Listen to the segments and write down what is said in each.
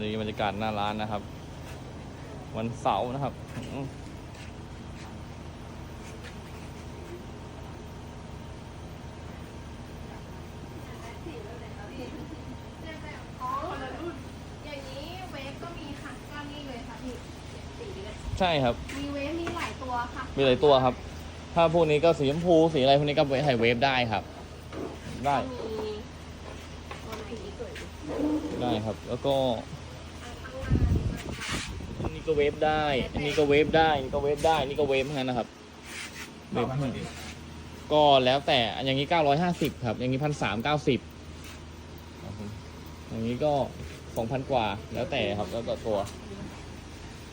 วันนี้บรรยากาศหน้าร้านนะครับ วันเสาร์นะครับอืมอ๋อคนละรุ่นอย่างนี้เวฟก็มีค่ะก็นี่เลยค่ะพี่สีเลยใช่ครับ มีเวฟมีหลายตัวค่ะ มีหลายตัวครับ ถ้าพวกนี้ก็สีชมพูสีอะไรพวกนี้ก็ไว้ให้เวฟได้ครับ ได้ก็มีตัวไหนอีกเกิดได้ครับ แล้วก็ ข้างล่าง อันนี้ ก็เวฟได้ อันนี้ก็เวฟได้อันนี้ก็เวฟได้อันนี้ก็เวฟเหมือนะครับ เวฟให้ก็แล้วแต่อย่างนี้950ครับ อย่างนี้พันสามเก้าสิบอย่างนี้ก็2,000กว่าแล้วแต่ครับแล้วแต่ตัว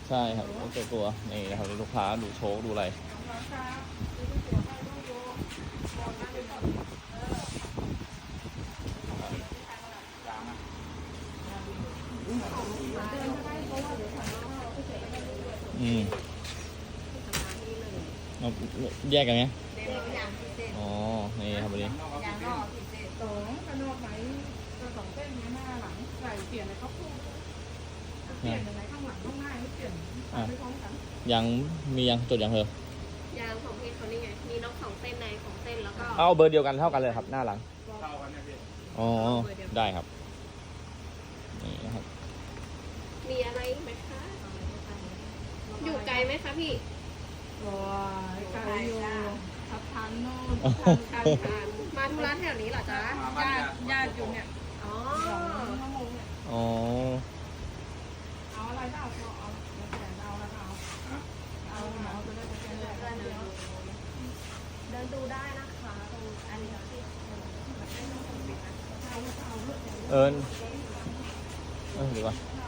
ใช่ครับแล้วแต่ตัวนี่นะครับลูกค้าดูโชว์ดูอะไรอืมเอาแยกกัน ไหมเด็กอย่างพิเศษอ๋อ นี่ครับวันนี้อย่างนอกพิเศษสองกระโดดไหนกระสองเส้นนี้หน้าหลังใส่เปลี่ยนอะไรเขาพูดเปลี่ยนยังไงข้างหลังข้างหน้าไม่เปลี่ยนไม่พร้อมกันยังมียังจดยังเหรอยางของพี่เขานี่ไง มีนกสองเส้นในของเส้นแล้วก็ เอาเบอร์เดียวกันเท่ากันเลยครับ หน้าหลัง เท่ากันนะพี่ อ๋อ ได้ครับ นี่นะครับ มีอะไรอีกไหมคะอยู่ ไกลไหมคะพี่ว้ายไก่อยู่ทับทันนู่นการทานมาธุระแถวนี้เหรอจ๊ะญาติญาติอยู่เนี่ยอ๋อสองชั่วโมงเนี่ยอ๋อเอาอะไรก็เอาเอาแต่เอาแล้วเอาเอาเอาจะได้จะได้ได้เดียวเดินดูได้นะคะตรงอันนี้ที่เอาเอาเลือกเอิญเออดีกว่าเอาว่า